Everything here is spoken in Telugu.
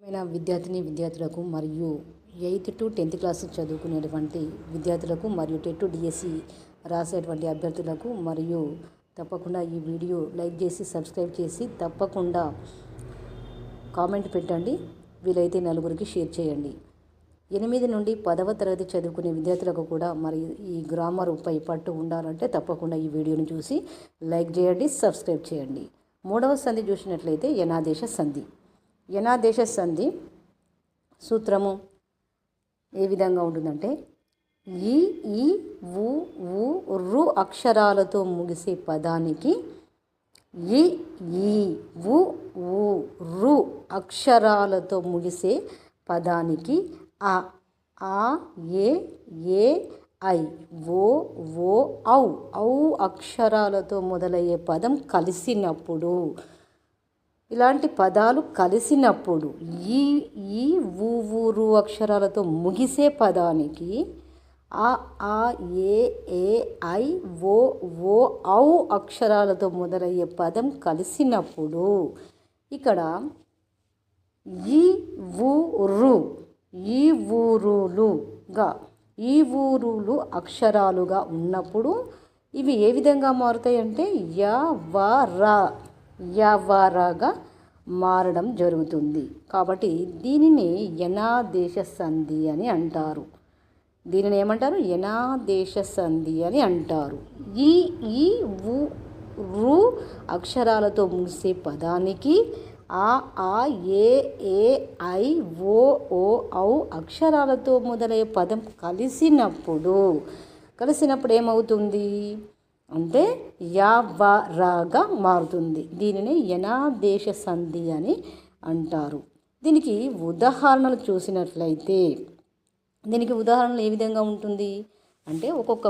ప్రియమైన విద్యార్థిని విద్యార్థులకు మరియు ఎయిత్ టు టెన్త్ క్లాస్ చదువుకునేటువంటి విద్యార్థులకు మరియు టెట్ డిఎస్సి రాసేటువంటి అభ్యర్థులకు మరియు తప్పకుండా ఈ వీడియో లైక్ చేసి సబ్స్క్రైబ్ చేసి తప్పకుండా కామెంట్ పెట్టండి. వీలైతే నలుగురికి షేర్ చేయండి. ఎనిమిది నుండి పదవ తరగతి చదువుకునే విద్యార్థులకు కూడా మరి ఈ గ్రామర్పై పట్టు ఉండాలంటే తప్పకుండా ఈ వీడియోని చూసి లైక్ చేయండి సబ్స్క్రైబ్ చేయండి. మూడవ సంధి చూసినట్లయితే యనాదేశ సంధి. యనాదేశ సంధి సూత్రము ఏ విధంగా ఉంటుందంటే ఈ ఈ ఉ ఊ రు అక్షరాలతో ముగిసే పదానికి ఈ ఈ ఉ ఊ రు అక్షరాలతో ముగిసే పదానికి ఆ ఆ ఏ ఏ ఐ ఓ ఓ ఔ ఔ అక్షరాలతో మొదలయ్యే పదం కలిసినప్పుడు ఇలాంటి పదాలు కలిసినప్పుడు ఈ ఈ ఊ ఊరు అక్షరాలతో ముగిసే పదానికి ఆ ఆ ఏ ఏ ఐ ఓ ఓ ఔ అక్షరాలతో మొదలయ్యే పదం కలిసినప్పుడు ఇక్కడ ఈ ఊరు ఈ ఊరులుగా ఈ ఊరులు అక్షరాలుగా ఉన్నప్పుడు ఇవి ఏ విధంగా మారుతాయి అంటే యవర యవరగా మారడం జరుగుతుంది. కాబట్టి దీనిని యనాదేశ సంధి అని అంటారు. దీనిని ఏమంటారు? యనాదేశ సంధి అని అంటారు. ఈ ఈ ఊ రు అక్షరాలతో ముగిసే పదానికి ఆ ఆ ఏ ఏ ఐ ఓ ఓ ఔ అక్షరాలతో మొదలయ్యే పదం కలిసినప్పుడు కలిసినప్పుడు ఏమవుతుంది? అంటే యావరాగా మారుతుంది. దీనిని యనాదేశ సంధి అని అంటారు. దీనికి ఉదాహరణలు చూసినట్లయితే దీనికి ఉదాహరణలు ఏ విధంగా ఉంటుంది? అంటే ఒక్కొక్క